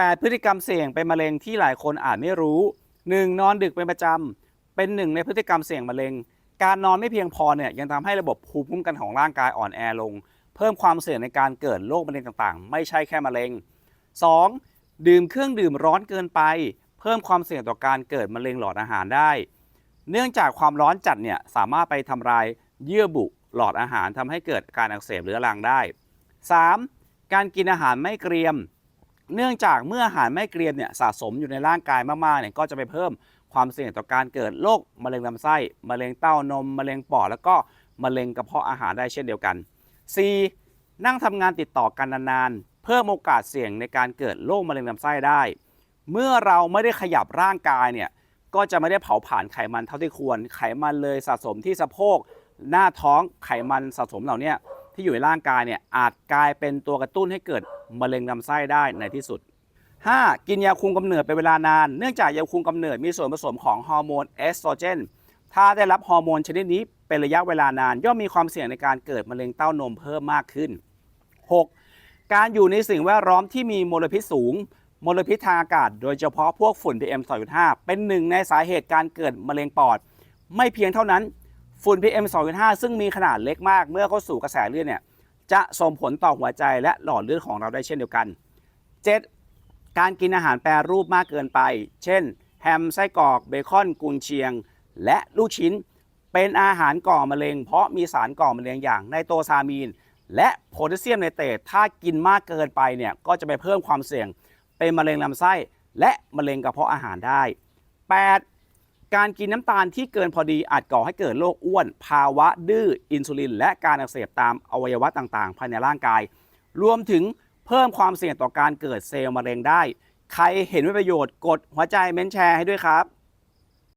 8 พฤติกรรมเสี่ยงเป็นมะเร็งที่หลายคนอาจไม่รู้ 1. นอนดึกเป็นประจำ เป็นหนึ่งในพฤติกรรมเสี่ยงมะเร็ง การนอนไม่เพียงพอเนี่ยยังทำให้ระบบภูมิคุ้มกันของร่างกายอ่อนแอลง เพิ่มความเสี่ยงในการเกิดโรคมะเร็งต่างๆ ไม่ใช่แค่มะเร็ง 2. ดื่มเครื่องดื่มร้อนเกินไป เพิ่มความเสี่ยงต่อการเกิดมะเร็งหลอดอาหารได้ เนื่องจากความร้อนจัดเนี่ยสามารถไปทำลายเยื่อบุหลอดอาหารทำให้เกิดการอักเสบเรื้อรังได้ 3. การกินอาหารไม่เกรียม เนื่องจากเมื่ออาหารไม่เกรียมเนี่ยสะสมอยู่ในร่างกายมากๆเนี่ยก็จะไปเพิ่มความเสี่ยงต่อการเกิดโรคมะเร็งลำไส้มะเร็งเต้านมมะเร็งปอดแล้วก็มะเร็งกระเพาะอาหารได้เช่นเดียวกัน 4. นั่งทำงานติดต่อกันนานๆ เพิ่มโอกาสเสี่ยงในการเกิดโรคมะเร็งลำไส้ได้ เมื่อเราไม่ได้ขยับร่างกายเนี่ยก็จะไม่ได้เผาผลาญไขมันเท่าที่ควร ไขมันเลยสะสมที่สะโพก หน้าท้องไขมันสะสมเหล่านี้ที่อยู่ในร่างกายเนี่ยอาจกลายเป็นตัวกระตุ้นให้เกิด มะเร็งลำไส้ได้ในที่สุด 5. กินยาคุมกำเนิดเป็นเวลานาน เนื่องจากยาคุมกำเนิดมีส่วนผสมของฮอร์โมนเอสโตรเจน ถ้าได้รับฮอร์โมนชนิดนี้เป็นระยะเวลานาน ย่อมมีความเสี่ยงในการเกิดมะเร็งเต้านมเพิ่มมากขึ้น 6. การอยู่ในสิ่งแวดล้อมที่มีมลพิษสูง มลพิษทางอากาศ โดยเฉพาะพวกฝุ่น PM 2.5 เป็นหนึ่งในสาเหตุการเกิดมะเร็งปอด ไม่เพียงเท่านั้น ฝุ่น PM 2.5 ซึ่งมีขนาดเล็กมาก เมื่อเข้าสู่กระแสเลือดเนี่ย จะส่งผลต่อหัวใจและหลอดเลือดของเราได้เช่นเดียวกัน 7. การกินอาหารแปรรูปมากเกินไป เช่น แฮมไส้กรอกเบคอนกุนเชียง และลูกชิ้น เป็นอาหารก่อมะเร็ง เพราะมีสารก่อมะเร็งอย่างไนโตซามีน และโพแทสเซียมไนเตรตถ้ากินมากเกินไปเนี่ยก็จะไปเพิ่มความเสี่ยง เป็นมะเร็งลำไส้ และมะเร็งกระเพาะอาหารได้ 8. การกินน้ำตาลที่เกินพอดีอาจก่อให้เกิดโรคอ้วน ภาวะดื้ออินซูลิน และการอักเสบตามอวัยวะต่างๆ ภายในร่างกาย รวมถึงเพิ่มความเสี่ยงต่อการเกิดเซลล์มะเร็งได้ ใครเห็นว่าประโยชน์กดหัวใจเม้นแชร์ให้ด้วยครับ